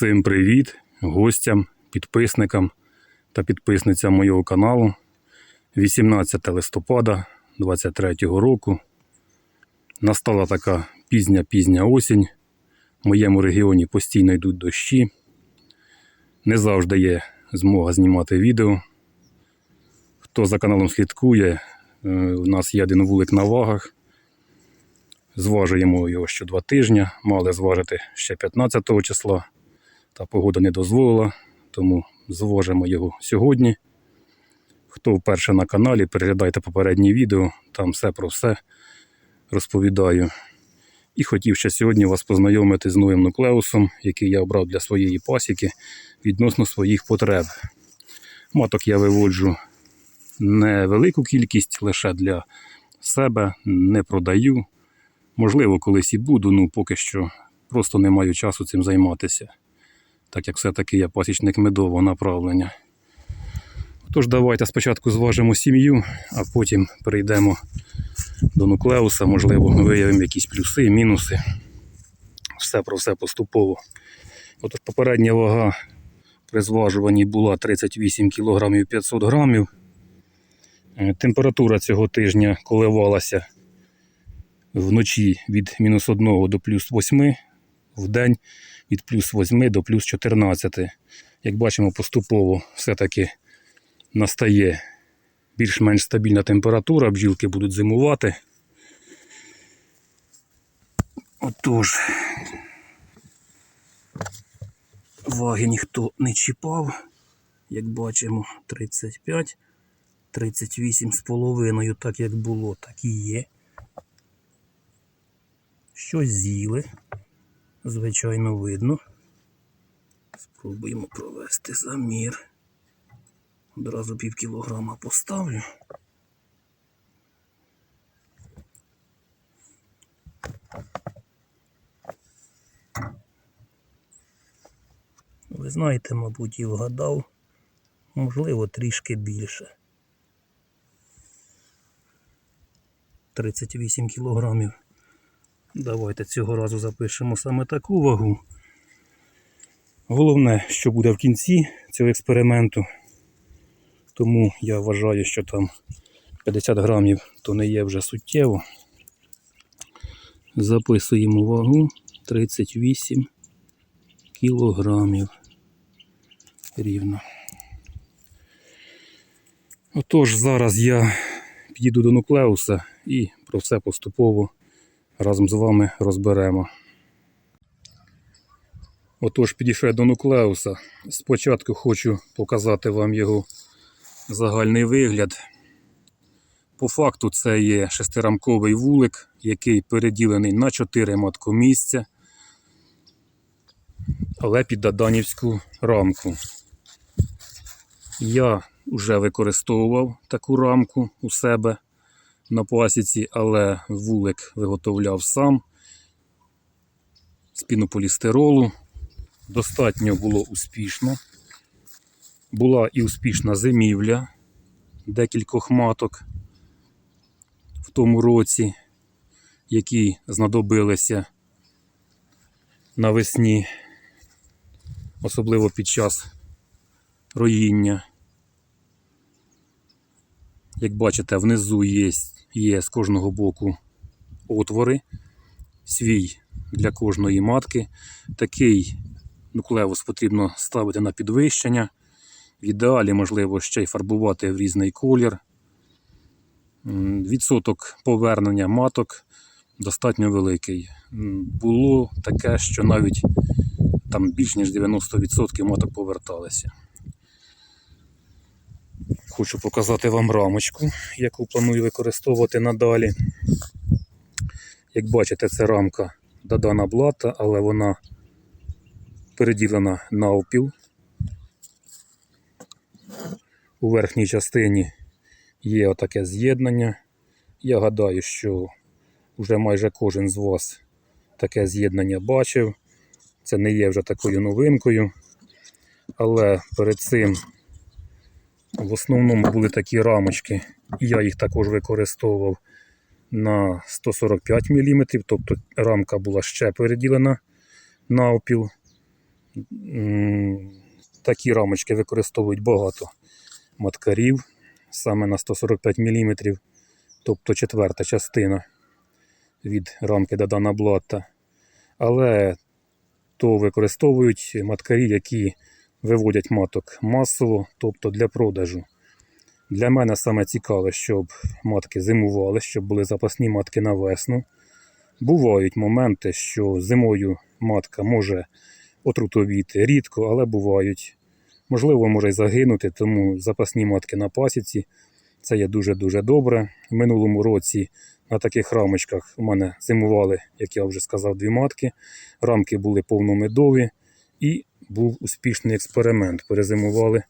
Всім привіт гостям, підписникам та підписницям моєго каналу. 18 листопада 2023 року. Настала така пізня-пізня осінь. В моєму регіоні постійно йдуть дощі. Не завжди є змога знімати відео. Хто за каналом слідкує, е, у нас є один вулик на вагах. Зважуємо його що два тижні, мали зважити ще 15 числа, та погода не дозволила, тому зважимо його сьогодні. Хто вперше на каналі, переглядайте попередні відео, там все про все розповідаю. І хотів ще сьогодні вас познайомити з новим нуклеусом, який я обрав для своєї пасіки відносно своїх потреб. Маток я виводжу невелику кількість лише для себе, не продаю. Можливо, колись і буду, ну поки що просто не маю часу цим займатися, так як все-таки я пасічник медового направлення. Тож давайте спочатку зважимо сім'ю, а потім перейдемо до нуклеуса, можливо, виявимо якісь плюси, мінуси. Все про все поступово. Отож, попередня вага при зважуванні була 38 кг 500 грамів. Е, Температура цього тижня коливалася вночі від мінус 1 до плюс 8, в день від плюс 8 до плюс 14. Як бачимо, поступово все-таки настає більш-менш стабільна температура, бджілки будуть зимувати. Отож, ваги ніхто не чіпав, як бачимо, 35, 38 з половиною, так як було, так і є. Щось з'їли, звичайно, видно. Спробуємо провести замір. Одразу пів кілограма поставлю. Ви знаєте, мабуть, і вгадав, можливо, трішки більше. 38 кілограмів. Давайте цього разу запишемо саме таку вагу. Головне, що буде в кінці цього експерименту. Тому я вважаю, що там 50 грамів то не є вже суттєво. Записуємо вагу 38 кілограмів рівно. Отож, зараз я підійду до нуклеуса і про все поступово разом з вами розберемо. Отож, підійшов до нуклеуса. Спочатку хочу показати вам його загальний вигляд. По факту це є шестирамковий вулик, який переділений на 4 маткомісця, але під Аданівську рамку. Я вже використовував таку рамку у себе на пасіці, але вулик виготовляв сам з пінополістиролу. Достатньо було успішно. Була і успішна зимівля декількох маток в тому році, які знадобилися навесні, особливо під час роїння. Як бачите, внизу є, є з кожного боку отвори, свій для кожної матки. Такий нуклеус потрібно ставити на підвищення. В ідеалі, можливо, ще й фарбувати в різний колір. Відсоток повернення маток достатньо великий. Було таке, що навіть там більш ніж 90% маток поверталися. Хочу показати вам рамочку, яку планую використовувати надалі. Як бачите, це рамка додана блата, але вона переділена навпіл. У верхній частині є отаке з'єднання. Я гадаю, що вже майже кожен з вас таке з'єднання бачив. Це не є вже такою новинкою. Але перед цим в основному були такі рамочки, і я їх також використовував на 145 мм, тобто рамка була ще переділена навпіл. М, Такі рамочки використовують багато маткарів, саме на 145 мм, тобто четверта частина від рамки Дадана Блатта. Але то використовують маткарі, які виводять маток масово, тобто для продажу. Для мене саме цікаве, щоб матки зимували, щоб були запасні матки на весну. Бувають моменти, що зимою матка може отрутовіти рідко, але бувають. Можливо, може й загинути, тому запасні матки на пасіці це є дуже-дуже добре. В минулому році на таких рамочках у мене зимували, як я вже сказав, дві матки. Рамки були повномедові і був успішний експеримент. Перезимували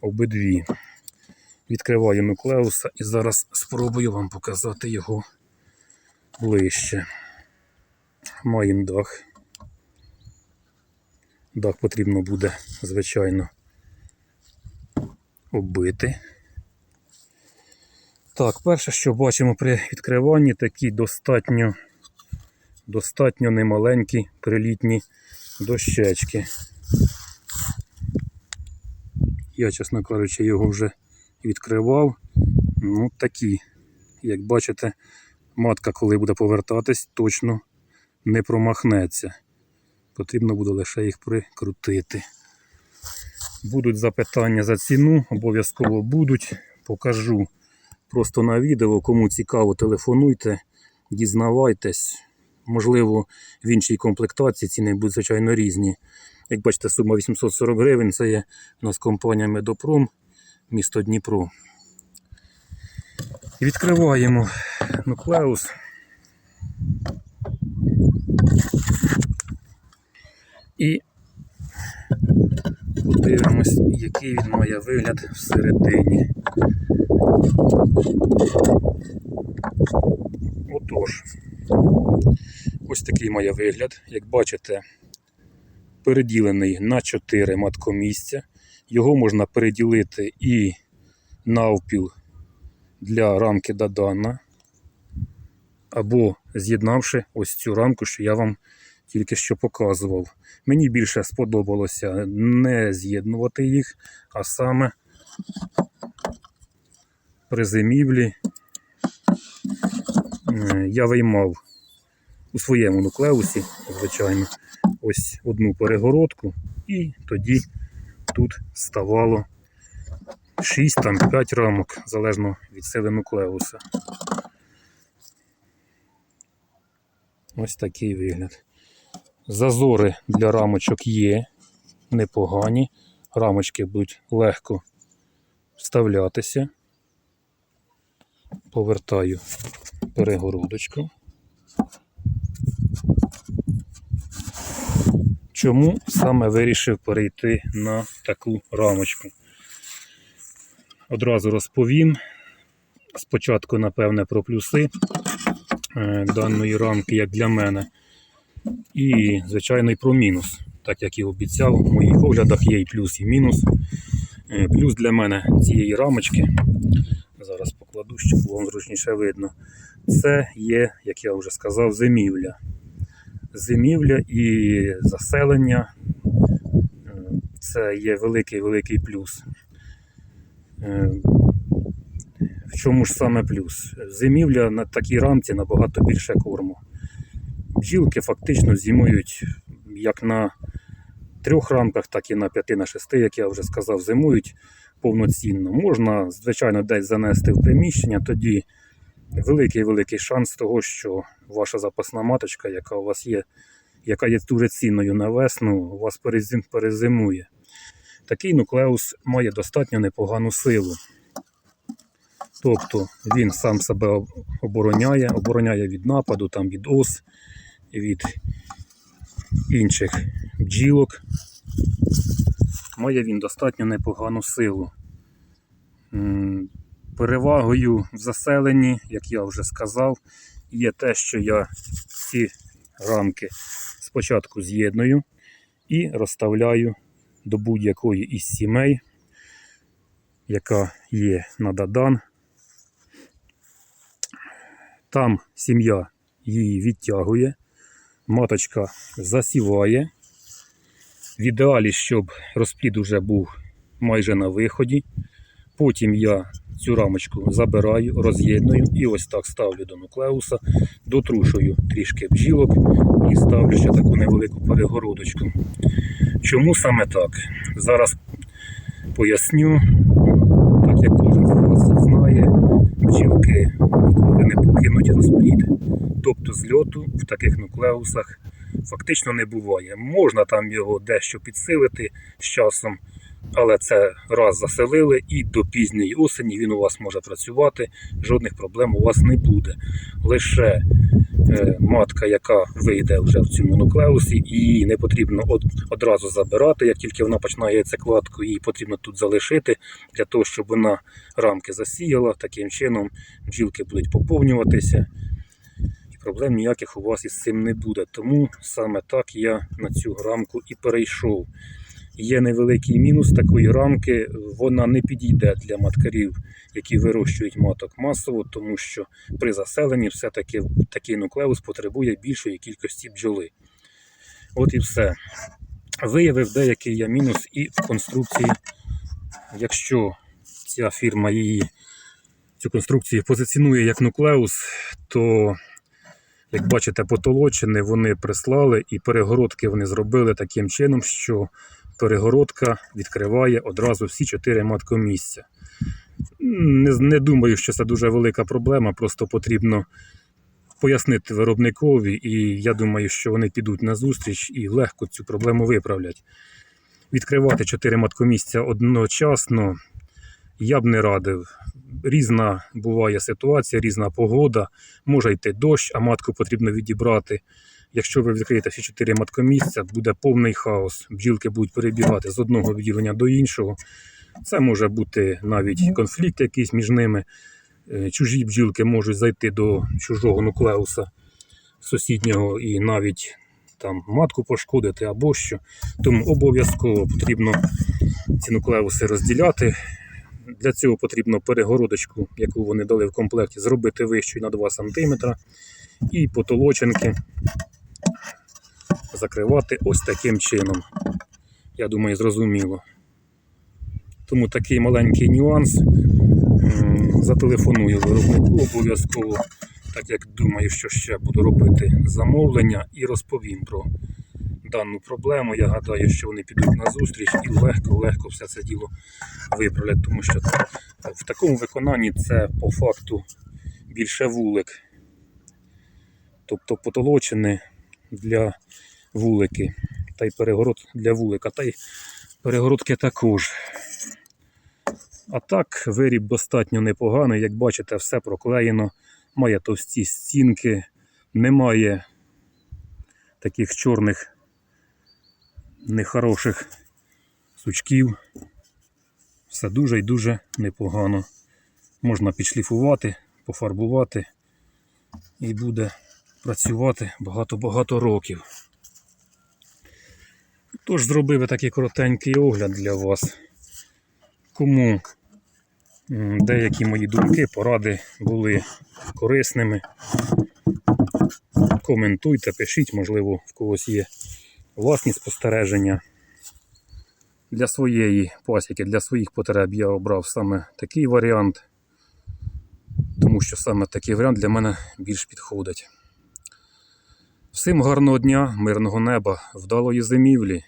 обидві. Відкриваю нуклеуса і зараз спробую вам показати його ближче. Маємо дах. Дах потрібно буде, звичайно, оббити. Так, перше, що бачимо при відкриванні, такі достатньо, достатньо немаленькі прилітні дощечки. Я, чесно кажучи, його вже відкривав. Ну, такі, як бачите, матка, коли буде повертатись, точно не промахнеться. Потрібно буде лише їх прикрутити. Будуть запитання за ціну, обов'язково будуть. Покажу просто на відео. Кому цікаво, телефонуйте, дізнавайтесь. Можливо, в іншій комплектації ціни будуть, звичайно, різні. Як бачите, сума 840 гривень. Це є у нас компанія Медопром, місто Дніпро. Відкриваємо нуклеус. І подивимось, який він має вигляд всередині. Отож, ось такий має вигляд. Як бачите, переділений на 4 маткомісця. Його можна переділити і навпіл для рамки Дадана, або з'єднавши ось цю рамку, що я вам тільки що показував. Мені більше сподобалося не з'єднувати їх, а саме при зимівлі я виймав у своєму нуклеусі, звичайно, ось одну перегородку, і тоді тут ставало 6-5 рамок, залежно від сили нуклеуса. Ось такий вигляд. Зазори для рамочок є непогані. Рамочки будуть легко вставлятися. Повертаю перегородочку. Чому саме вирішив перейти на таку рамочку? Одразу розповім. Спочатку, напевне, про плюси е, даної рамки, як для мене. І, звичайно, і про мінус. Так як і обіцяв, в моїх оглядах є і плюс, і мінус. Е, Плюс для мене цієї рамочки, зараз покладу, щоб вам зручніше видно. Це є, як я вже сказав, зимівля. Зимівля і заселення це є великий-великий плюс. Е, В чому ж саме плюс? Зимівля на такій рамці набагато більше корму. Бджілки фактично зимують як на трьох рамках, так і на п'яти, на шести, як я вже сказав, зимують повноцінно. Можна, звичайно, десь занести в приміщення, тоді великий-великий шанс того, що ваша запасна маточка, яка у вас є, яка є дуже цінною на весну, у вас перезим- перезимує. Такий нуклеус має достатньо непогану силу. Тобто він сам себе обороняє, обороняє від нападу, там, від ос, від інших бджілок. Має він достатньо непогану силу. Перевагою в заселенні, як я вже сказав, є те, що я ці рамки спочатку з'єдную і розставляю до будь-якої із сімей, яка є на Дадан. Там сім'я її відтягує, маточка засіває В ідеалі, щоб розплід уже був майже на виході. Потім я цю рамочку забираю, роз'єдную і ось так ставлю до нуклеуса, дотрушую трішки бджілок і ставлю ще таку невелику перегородочку. Чому саме так? Зараз поясню, так як кожен з вас знає, бджілки ніколи не покинуть розплід. Тобто зльоту в таких нуклеусах фактично не буває. Можна там його дещо підсилити з часом, але це раз заселили, і до пізньої осені він у вас може працювати, жодних проблем у вас не буде. Лише е, матка, яка вийде вже в цьому нуклеусі, її не потрібно од- одразу забирати, як тільки вона починає яйцекладку, її потрібно тут залишити для того, щоб вона рамки засіяла. Таким чином бджілки будуть поповнюватися. І проблем ніяких у вас із цим не буде. Тому саме так я на цю рамку і перейшов. Є невеликий мінус такої рамки, вона не підійде для маткарів, які вирощують маток масово, тому що при заселенні все-таки такий нуклеус потребує більшої кількості бджоли. От і все. Виявив деякий я мінус і в конструкції. Якщо ця фірма її цю конструкцію позиціонує як нуклеус, то, як бачите, потолочини вони прислали і перегородки вони зробили таким чином, що перегородка відкриває одразу всі чотири маткомісця. Не, не думаю, що це дуже велика проблема, просто потрібно пояснити виробникові, і я думаю, що вони підуть на зустріч і легко цю проблему виправлять. Відкривати чотири маткомісця одночасно я б не радив. Різна буває ситуація, різна погода, може йти дощ, а матку потрібно відібрати. Якщо ви відкриєте всі чотири маткомісця, буде повний хаос. Бджілки будуть перебігати з одного відділення до іншого. Це може бути навіть конфлікт якийсь між ними. Е, Чужі бджілки можуть зайти до чужого нуклеуса сусіднього і навіть там матку пошкодити або що. Тому обов'язково потрібно ці нуклеуси розділяти. Для цього потрібно перегородочку, яку вони дали в комплекті, зробити вищою на 2 см і потолочинки закривати ось таким чином. Я думаю, зрозуміло. Тому такий маленький нюанс. Зателефоную виробнику обов'язково, так як думаю, що ще буду робити замовлення і розповім про дану проблему. Я гадаю, що вони підуть на зустріч і легко-легко все це діло виправлять, тому що в такому виконанні це по факту більше вулик. Тобто потолочини для вулики, та й перегород для вулика, та й перегородки також. А так, виріб достатньо непоганий. Як бачите, все проклеєно, має товсті стінки, немає таких чорних нехороших сучків. Все дуже і дуже непогано. Можна підшліфувати, пофарбувати і буде працювати багато-багато років. Тож зробив я такий коротенький огляд для вас. Кому деякі мої думки, поради були корисними. Коментуйте, пишіть, можливо, в когось є власні спостереження. Для своєї пасіки, для своїх потреб я обрав саме такий варіант, тому що саме такий варіант для мене більш підходить. Всім гарного дня, мирного неба, вдалої зимівлі.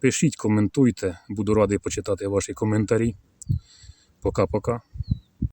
Пишіть, коментуйте, буду радий почитати ваші коментарі. Пока-пока.